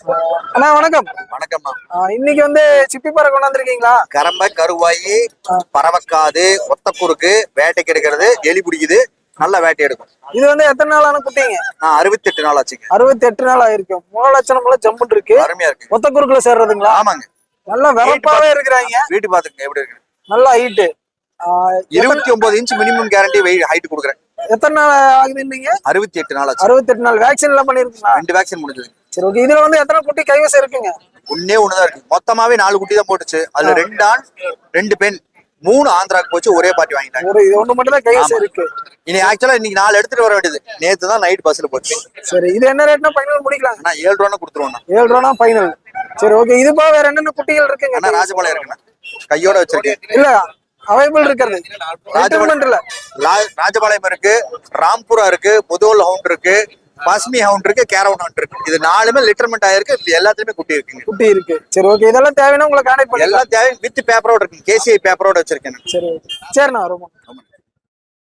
அண்ணா வணக்கம். வணக்கம்மா இன்னைக்கு வந்து சிப்பி பறவை கொண்டாந்துருக்கீங்களா? கரம்பை கருவாயி பறவைக்காது ஒத்தக்குறுக்கு வேட்டைக்கு எடுக்கிறது எலி பிடிக்குது நல்ல வேட்டை எடுக்கும். இது வந்து எத்தனை நாளான குட்டிங்க? நான் அறுபத்தெட்டு நாள் ஆச்சுங்க. அறுபத்தி எட்டு நாள் ஆயிருக்கும் மூணு லட்சம் போல ஜம்புன்னு இருக்கு. அருமையா இருக்கு. ஒத்த குறுக்குல சேர்றதுங்களா? ஆமாங்க. நல்லா வெறப்பாவே இருக்கிறாங்க. வீட்டு பாத்துக்கங்க எப்படி இருக்கு. நல்ல ஹைட்டு இருபத்தி ஒன்பது inch minimum guarantee weight height கொடுக்குறேன். எத்தனை நாள் ஆகுது அறுபத்தி எட்டு நாள் ஆச்சு. அறுபத்தி எட்டு நாள். வேக்சின் எல்லாம் பண்ணிருக்கீங்களா? ரெண்டு வேக்சின் முடிஞ்சது சரி ஓகே இதுல வந்து எத்தனை குட்டி கைவசம் இருக்குங்க? ஒன்னே ஒண்ணுதான் இருக்கு. மொத்தமாவே நாலு குட்டி தான் போட்டுச்சு. அதுல ரெண்டு ஆண் ரெண்டு பெண். மூணு ஆந்திராக்கு போச்சு ஒரே பார்ட்டி வாங்கிட்டாங்க. ஒரு இது ஒண்ணு மட்டும் தான் கைவசம் இருக்கு. இனி ஆக்சுவலா இன்னைக்கு நாலு எடுத்துட்டு வர வேண்டியது. நேத்து தான் நைட் பஸ்ல போச்சு. சரி இது என்ன ரேட்னா ஃபைனல் முடிக்கலாம் ஆனா ஏழு ரூபா கொடுத்துருவோம் ஏழு ரூபா ஃபைனல் சரி ஓகே இது போக வேற என்னென்ன குட்டிகள் இருக்குங்க? அண்ணா ராஜபாளையம் இருக்குண்ணா. கையோட வச்சிருக்கேன். இல்ல அவைபிள் இருக்கிறது. ராஜபாளையம். இருக்கு ராம்புரா இருக்கு முதோல் ஹவுண்ட் இருக்கு பஸ்மி ஹவுண்ட் இருக்கு கேரவன் ஹவுண்ட் இருக்கு. இது நாலுமே லிட்டர்மெண்ட் ஆயிருக்கு எல்லாத்துலயுமே குட்டி இருக்குங்க. குட்டி இருக்கு. சரி ஓகே இதெல்லாம் தேவைன்னா உங்களை கான்டாக்ட் எல்லாம் தேவை வித் பேப்பரோட இருக்கு கேசிஐ பேப்பரோட வச்சிருக்கேன் சரி சரிண்ணா ரொம்ப.